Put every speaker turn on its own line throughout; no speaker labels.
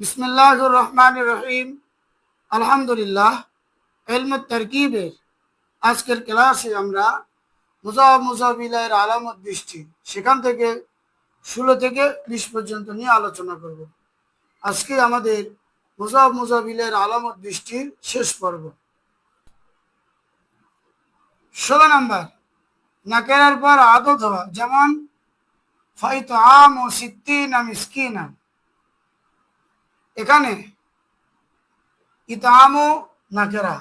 বিসমিল্লাহ রহমান রহিম। আলহামদুলিল্লাহ এলম তরকিবের আজকের ক্লাসে আমরা মুজাব মুজাবিলাইয়ের আলামত দৃষ্টি সেখান থেকে ষোলো থেকে বিশ পর্যন্ত নিয়ে আলোচনা করব। আজকে আমাদের মুজাব মুজাবিলাইয়ের আলামত দৃষ্টির শেষ পর্ব। ষোলো নাম্বার নাকেরার পর আদত হওয়া, যেমন, ফাইত আম ও সিদ্দিনা মিসকিনা এখানে ইতামও নাকেরা,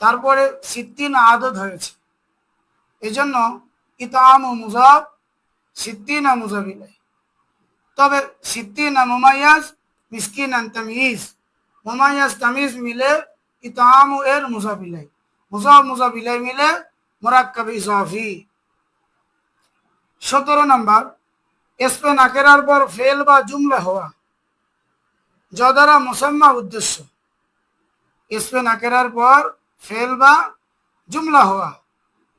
তারপরে সিদ্দিন আদত হয়েছে। এজন্য ইতাম ও মুজাব, সিদ্দিনা মুজাবিলাই। তবে সিদ্দিনা মুমাইয়াজ, মিসকিন তামিজ। মুমাইয়াজ, তামিজ মিলে ইতাম এর মুজাবিলাই। মুজাব, মুজাবিলাই মিলে মোরাক্কাব ইজাফি সতেরো নম্বর, এসপে নাকেরার পর ফেল বা জুমলা হওয়া। যা দ্বারা মুসাম্মা উদ্দেশ্য। ইসপে নাকেরার পর ফেল বা জুমলা হওয়া।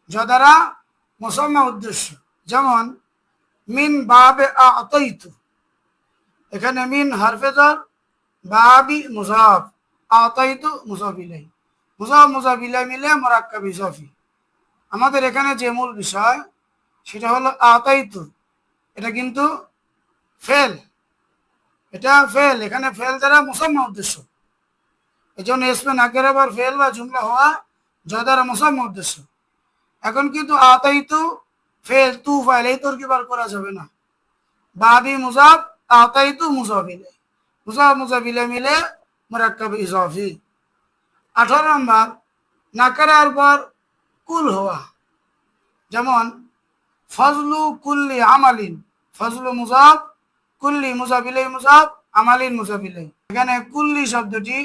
যা দ্বারা মুসাম্মা উদ্দেশ্য। যেমন, মিন বাবে আতইতু। এখানে মিন হারফেজর বাবি মুসাফ আতইতু মুসাফিলাই মুসাফ মুসাফিলাই মিলে মোরাক্কাব ইজাফি। আমাদের এখানে যে মূল বিষয়, সেটা হলো আতাইতু। এটা কিন্তু ফেল। এটা ফেল এখানে ফেল দ্বারা মুসাম্মা উদ্দেশ্য। এই জন্য এসমে নাকের আবার ফেল বা জুমলা হওয়া জয় দ্বারা মুসাম্মা উদ্দেশ্য। এখন কিন্তু আতাইতু ফেল তু ফাইল এই তোর কি বার করা যাবে না? বাবি মুজাব আতাইতু মুজাবিলে। মুজাব, মুজাবিলে মিলে মোরাক্কাব ইজাফি। আঠারো নম্বর নাকারার পর কুল হওয়া। যেমন, ফজলু কুল্লি আমালিন, ফজলু মুজাব কুল্লি মুজাবিলাই মুজাব আমালিন মুজাবিলাই এখানে কুল্লি শব্দটি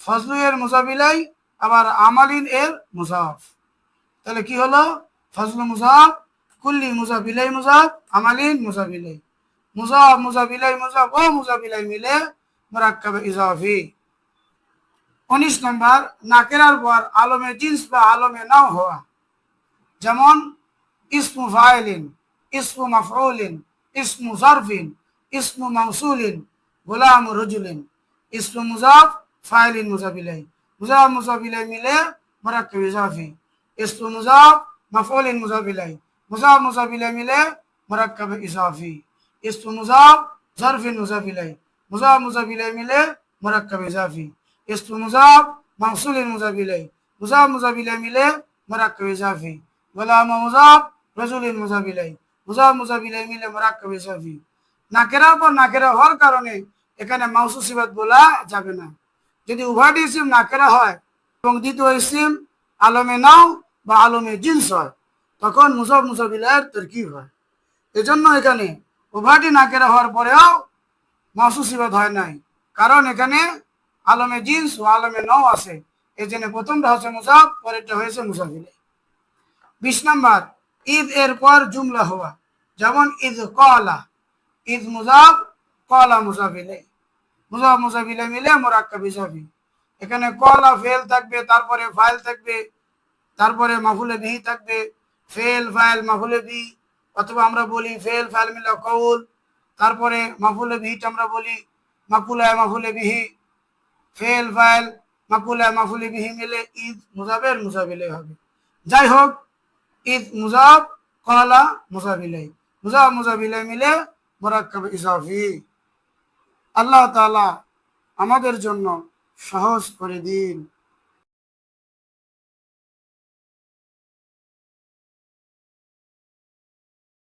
ফজলু এর মুজাবিলাই আবার আমালিন এর মুজাফ তাহলে কি হলো? ফজলু মুজাব কুল্লি মুজাবিলাই মুজাব আমালিন মুজাবিলাই মুজাব মুজাবিলাই মুজাব ও মুজাবিলাই মিলে মোরাক্কাবে ইজাফি। উনিশ নম্বর নাকেরার পর আলমে জিন্স বা আলমে নাও হওয়া। যেমন, ইসমু ফাইলিন, ইসমু মাফরুলিন ইসমু জারফিন ইসমু মাউসুলিন গোলাম রজুলিন। ইসমু মুজাফ ফাইলিন মুজাবিলাই মুজাফ মুজাবিলাই মিলে মরাক্কাব ইজাফি। ইসমু মুজাফ মাফউলিন মুজাবিলাই মুজাফ মুজাবিলাই মিলে মরাক্কাব ইজাফি। ইসমু মুজাফ জারফিন মুজাবিলাই মুজাফ মুজাবিলাই মিলে মরাক্কাব ইজাফি। ইসমু মুজাফ মাউসুলিন মুজাবিলাই মুজাফ মুজাবিলাই মিলে মরাক্কাব ইজাফি। গোলাম মুজাফ রজুলিন মুজাবিলাই মুজাফ মুজাবিলাই মিলে মরাক্কাব ইজাফি। নাকেরার পর নাকেরা হওয়ার কারণে এখানে মাউসু সিবাত বলা যাবে না। যদি উভয়টি ইসিম নাকেরা হয় এবং দ্বিতীয় ইসিম আলমে নাও বা আলমে জিন্স হয়, তখন মুসাফ মুসাবিলায়ের তরকিব হয়। এজন্য এখানে উভয়টি নাকেরা হওয়ার পরেও মাউসু সিবাত হয় নাই। কারণ এখানে আলমে জিন্স ও আলমে নাও আছে। এই জন্য প্রথমটা হচ্ছে মুসাফ পরেরটা হয়েছে মুসাফিলে বিশ নাম্বার, ঈদ এর পর জুমলা হওয়া। যেমন, ঈদ কলা। ঈদ মুজাব কলা মুজাফিলে মুজাব মুজাফিলে মিলে মোরাক্কাব ইজাফি এখানে কলা ফেল থাকবে, তারপরে ফাইল থাকবে, তারপরে মাফুলে বিহি থাকবে, ফেল, ফাইল, মাফুলে বি অথবা আমরা বলি ফেল, ফাইল মিলে কৌল তারপরে মাফুলে বিহিটা আমরা বলি মাকুলায় মাফুলে বিহি, ফেল, ফাইল, মাকুলায় মাফুলে বিহি মিলে ঈদ মুজাবের মুজাফিলে হবে। যাই হোক ঈদ মুজাব কলা মুজাবিলাই মুজাব মুজাবিলাই মিলে মোরাক্কাব ইজাফি। আল্লাহ তালা আমাদের জন্য সহজ করে দিন।